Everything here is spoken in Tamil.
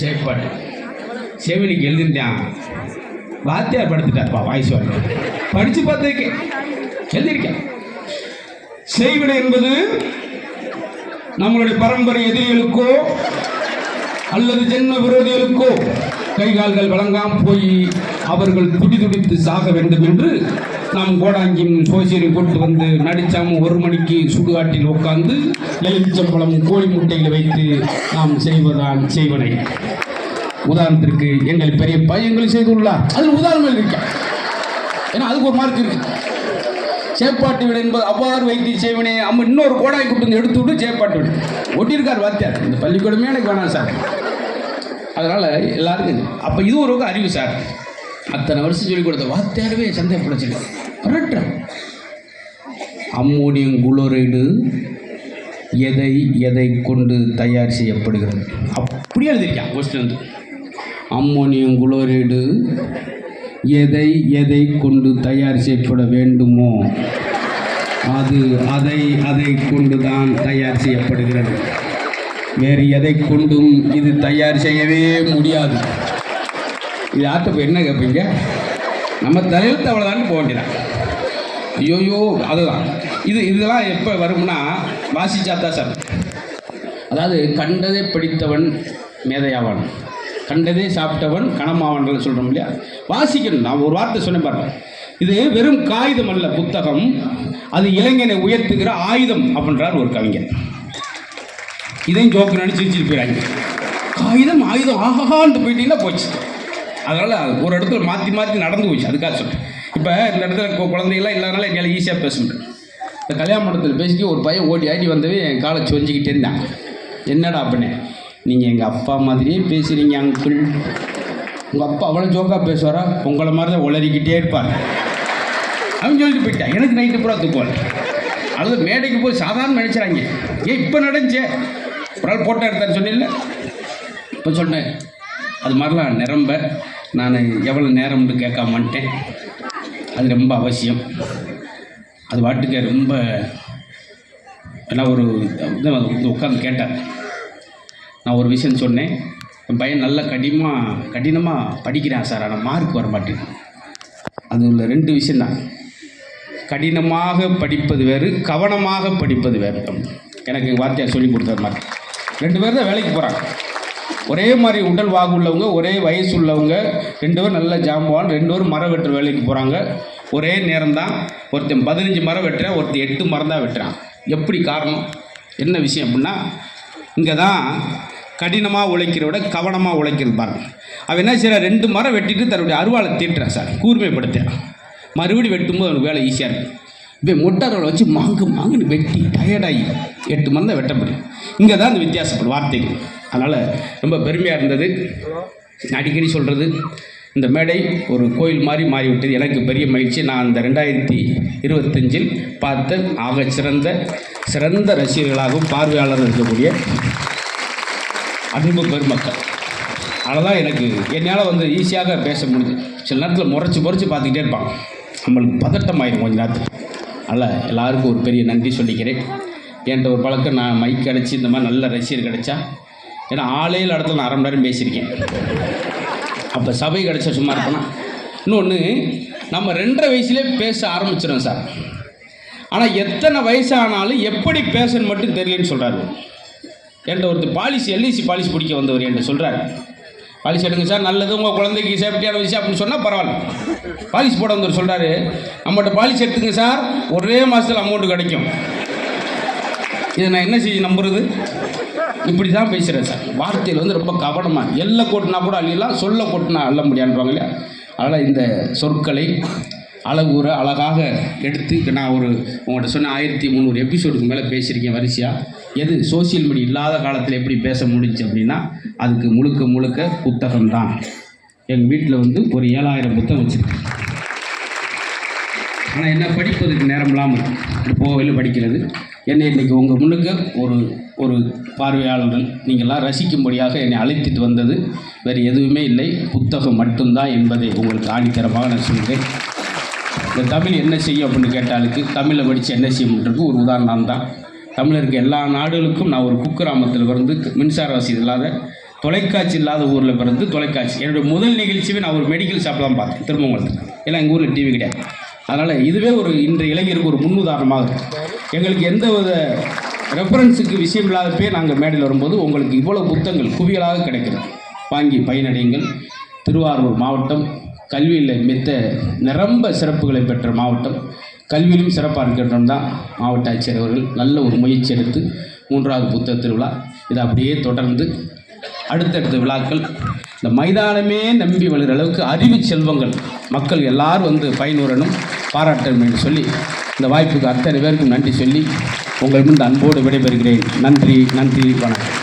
சேப்பாடு செவிலிக்கு எழுதிருந்தான். வாத்தியார் படுத்துட்டார்ப்பா வாய்ஸ் வரல படித்து பார்த்துருக்கேன் எழுதியிருக்கேன் செய்வினை என்பது நம்மளுடைய பரம்பரை எதிரிகளுக்கோ அல்லது ஜென்ம விரோதிகளுக்கோ கை கால்கள் வழங்காம போய் அவர்கள் துடி துடித்து சாக வேண்டும் என்று நாம் கோடாங்கியும் சோசியலையும் கொண்டு வந்து நடிச்சாம ஒரு மணிக்கு சுடுகாட்டில் உட்கார்ந்து எலுமிச்சம்பழம் கோழி முட்டையில் வைத்து நாம் செய்வதான் செய்வனை உதாரணத்திற்கு எங்கள் பெரிய பையங்கள் செய்துள்ளார். அதில் உதாரணங்கள் இருக்க? ஏன்னா அதுக்கு ஒரு மார்க் இருக்கு. சேப்பாட்டு வீடு என்பது அவ்வாறு வைத்து செய்வனே அம்ம இன்னொரு கோடாய் கூட்டு எடுத்து விட்டு சேப்பாட்டு வீடு. ஒட்டியிருக்கார் வாத்தியார். இந்த பள்ளிக்கூடமே எனக்கு வேணாம் சார். அதனால் எல்லாருக்கும் அப்போ இது ஒரு அறிவு சார். அத்தனை வருஷம் சொல்லிக் கொடுத்த வாத்தியாரவே சந்தேகப்படச்சில்லை கரெக்டாக அம்மோனியம் குளோரைடு எதை எதை கொண்டு தயார் செய்யப்படுகிறது? அப்படியே எழுதியிருக்கான் கொஸ்டின் வந்து. Ammonium chloride. எதை எதை கொண்டு தயார் செய்யப்பட வேண்டுமோ அது அதை அதை கொண்டு தான் தயார் செய்யப்படுகிறது. வேறு எதை கொண்டும் இது தயார் செய்யவே முடியாது. இது யார்கிட்ட போய் என்ன கேட்பீங்க நம்ம தலையெழுத்து அவ்வளோதான் போக வேண்டியதான் ஐயோயோ அதுதான் இது இதெல்லாம் எப்போ வரும்னா வாசிச்சாத்தா சார். அதாவது கண்டதை படித்தவன் மேதையாவான். கண்டதே சாப்பிட்டவன் கணமாவன்கள் சொல்கிறோம் இல்லையா? வாசிக்கணும். நான் ஒரு வார்த்தை சொன்னேன் பாருங்க. இது வெறும் காகிதம் அல்ல புத்தகம். அது இளைஞனை உயர்த்துகிற ஆயுதம் அப்படின்றார் ஒரு கவிஞர். இதையும் ஜோக்கு நினச்சி சிரிச்சிட்டு போயிடாங்க காகிதம் ஆயுதம் ஆஹான்ட்டு போயிட்டீங்கன்னா போச்சு. அதனால் ஒரு இடத்துல மாற்றி மாற்றி நடந்து போச்சு. அதுக்காக சொல்கிறேன் இப்போ இந்த இடத்துல கு- குழந்தைகள்லாம் இல்லாதனால எங்களால் ஈஸியாக பேச முடியும் இந்த கல்யாண மண்டபத்தில் பேசிட்டு ஒரு பையன் ஓட்டி ஆட்டி வந்தவே என் காலை சொஞ்சிக்கிட்டே இருந்தான். என்னடா அப்படின்னு நீங்கள் எங்கள் அப்பா மாதிரியே பேசுகிறீங்க அங்கிள் உங்கள் அப்பா அவ்வளோ ஜோக்காக பேசுவாரா? உங்களை மாதிரி தான் உளறிக்கிட்டே இருப்பார். அவன் சொல்லிட்டு போயிட்டான். எனக்கு நைட்டு பூரா தூக்குவாள் அல்லது மேடைக்கு போய் சாதாரண நினைச்சாங்க ஏன் இப்போ நடந்துச்சே? ஒரு நாள் போட்டோ எடுத்தான்னு சொன்னில்ல இப்போ சொன்னேன் அது மாதிரிலாம் நிரம்ப. நான் எவ்வளோ நேரம்னு கேட்காமட்டேன் அது ரொம்ப அவசியம். அது வாட்டுக்கு ரொம்ப என்ன ஒரு உட்காந்து கேட்டார். நான் ஒரு விஷயம் சொன்னேன். என் பையன் நல்லா கடினமாக கடினமாக படிக்கிறான் சார். ஆனால் மார்க் வர மாட்டேங்குது அது உள்ள ரெண்டு விஷயந்தான் கடினமாக படிப்பது வேறு கவனமாக படிப்பது வேறு எனக்கு எங்கள் வாத்தியார் சொல்லி கொடுத்தது மாதிரி ரெண்டு பேர் தான் வேலைக்கு போகிறாங்க ஒரே மாதிரி உடல் வாகு உள்ளவங்க ஒரே வயசு உள்ளவங்க ரெண்டு பேரும் நல்ல ஜாம்பவான் ரெண்டு பேரும் மரம் வெட்டுற வேலைக்கு போகிறாங்க ஒரே நேரம் தான் ஒருத்தன் பதினஞ்சு மரம் வெட்டுறேன் ஒருத்தன் எட்டு மரம் தான் வெட்டுறான். எப்படி காரணம்? என்ன விஷயம் அப்படின்னா இங்கே தான் கடினமாக உழைக்கிறத விட கவனமாக உழைக்கிறது பாருங்க. அவன் என்ன செய்யறான் ரெண்டு மரம் வெட்டிட்டு தன்னுடைய அருவாளை தீட்டுறான் சார் கூர்மைப்படுத்துறான் மறுபடி வெட்டும்போது அவனுக்கு வேலை ஈஸியாக இருக்கும் இப்போ மொட்டாரோட வச்சு மாங்கு மாங்குன்னு வெட்டி டயர்டாகி எட்டு மரம் தான் வெட்ட முடியும் இங்கே தான் இந்த வித்தியாசப்படும் வார்த்தைகள். அதனால் ரொம்ப பெருமையாக இருந்தது. அடிக்கடி சொல்கிறது இந்த மேடை ஒரு கோயில் மாதிரி மாறிவிட்டது. எனக்கு பெரிய மகிழ்ச்சி. நான் அந்த ரெண்டாயிரத்தி இருபத்தஞ்சில் பார்த்த ஆக சிறந்த சிறந்த ரசிகர்களாகவும் பார்வையாளர்கள் இருக்கக்கூடிய அன்பு பெருமக்கள். அதனால் எனக்கு என்னால் வந்து ஈஸியாக பேச முடிஞ்சு. சில நேரத்தில் முறைச்சி முறைச்சி பார்த்துக்கிட்டே இருப்பாங்க நம்மளுக்கு பதட்டம் ஆயிடும் கொஞ்ச நேரத்தில். அதனால் எல்லாருக்கும் ஒரு பெரிய நன்றி சொல்லிக்கிறேன். என்கிட்ட ஒரு பழக்கம் நான் மைக் கிடச்சி இந்த மாதிரி நல்ல ரசிகர் கிடைச்சா ஏன்னா ஆளே இல்லாத இடத்துல நான் அரை மணி நேரம் பேசியிருக்கேன். அப்போ சபை கிடைச்சா சும்மா இருப்பேனா? இன்னொன்று நம்ம ரெண்டரை வயசுலேயே பேச ஆரம்பிச்சிடும் சார். ஆனால் எத்தனை வயசானாலும் எப்படி பேசணும் மட்டும் தெரியலன்னு சொல்கிறாரு என்கிட்ட ஒருத்தர் பாலிசி எல்ஐசி பாலிசி பிடிக்க வந்தவர் என்கிட்ட சொல்கிறார் பாலிசி எடுங்க சார் நல்லது உங்கள் குழந்தைக்கு சேஃப்டியான விஷயம் அப்படின்னு சொன்னால் பரவாயில்ல. பாலிசி போட வந்தவர் சொல்கிறாரு நம்மகிட்ட பாலிசி எடுத்துங்க சார் ஒரே மாதத்தில் அமௌண்ட் கிடைக்கும். இதை நான் என்ன செய்ய நம்புறது? இப்படி தான் பேசுகிறேன் சார். வார்த்தையில் வந்து ரொம்ப கவனமாக எல்லை கொட்டினா கூட அழியலாம் சொல்ல கொட்டினா அள்ள முடியான்றாங்க இல்லையா? அதனால் இந்த சொற்களை அழகுற அழகாக எடுத்து நான் ஒரு உங்கள்கிட்ட சொன்ன ஆயிரத்தி முந்நூறு எபிசோடுக்கு மேலே பேசியிருக்கேன் வரிசையாக எது? சோஷியல் மீடியா இல்லாத காலத்தில் எப்படி பேச முடிஞ்சு அப்படின்னா அதுக்கு முழுக்க முழுக்க புத்தகம் தான் எங்கள் வீட்டில் வந்து ஒரு ஏழாயிரம் புத்தகம் வச்சுருக்கேன். ஆனால் என்ன படிப்பதுக்கு நேரம் இல்லாமல் இருக்கு படிக்கிறது. என்னை இன்றைக்கி உங்கள் முன்னுக்கு ஒரு ஒரு பார்வையாளர்கள் நீங்கள்லாம் ரசிக்கும்படியாக என்னை அழைத்துட்டு வந்தது. வேறு எதுவுமே இல்லை. புத்தகம் மட்டும்தான் என்பதை உங்களுக்கு ஆணித்தரமாக நான் சொல்கிறேன். இந்த தமிழ் என்ன செய்யும் அப்படின்னு கேட்டாலுக்கு தமிழை படித்து என்ன செய்யும்ன்றதுக்கு ஒரு உதாரணம் தான். தமிழருக்கு எல்லா நாடுகளுக்கும் நான் ஒரு குக்கிராமத்தில் பிறந்து மின்சார வசதி இல்லாத தொலைக்காட்சி இல்லாத ஊரில் பிறந்து தொலைக்காட்சி. என்னுடைய முதல் நிகழ்ச்சியை நான் ஒரு மெடிக்கல் ஷாப்பில் தான் பார்த்தேன் திருமங்கலத்தில். ஏன்னா எங்கள் ஊரில் டிவி கிடையாது. அதனால் இதுவே ஒரு இன்றைய இளைஞருக்கு ஒரு முன்னுதாரணமாக இருக்குது எங்களுக்கு எந்த வித ரெஃபரன்ஸுக்கு விஷயம் இல்லாதப்பே நாங்கள் மேடையில் வரும்போது உங்களுக்கு இவ்வளோ புத்தகங்கள் குவியலாக கிடைக்கிறது. வாங்கி பயனடையுங்கள். திருவாரூர் மாவட்டம் கல்வியில் மித்த நிரம்ப சிறப்புகளை பெற்ற மாவட்டம். கல்வியிலும் சிறப்பாக இருக்கின்றோம் தான் மாவட்ட ஆட்சியர் அவர்கள். நல்ல ஒரு முயற்சி எடுத்து மூன்றாவது புத்தக திருவிழா இதை அப்படியே தொடர்ந்து அடுத்தடுத்த விழாக்கள். இந்த மைதானமே நம்பி வளர்கிற அளவுக்கு அறிவு செல்வங்கள். மக்கள் எல்லாரும் வந்து பயனுறணும் பாராட்டணும் என்று சொல்லி இந்த வாய்ப்புக்கு அத்தனை பேருக்கும் நன்றி சொல்லி உங்கள் முன் அன்போடு விடைபெறுகிறேன். நன்றி நன்றி வணக்கம்.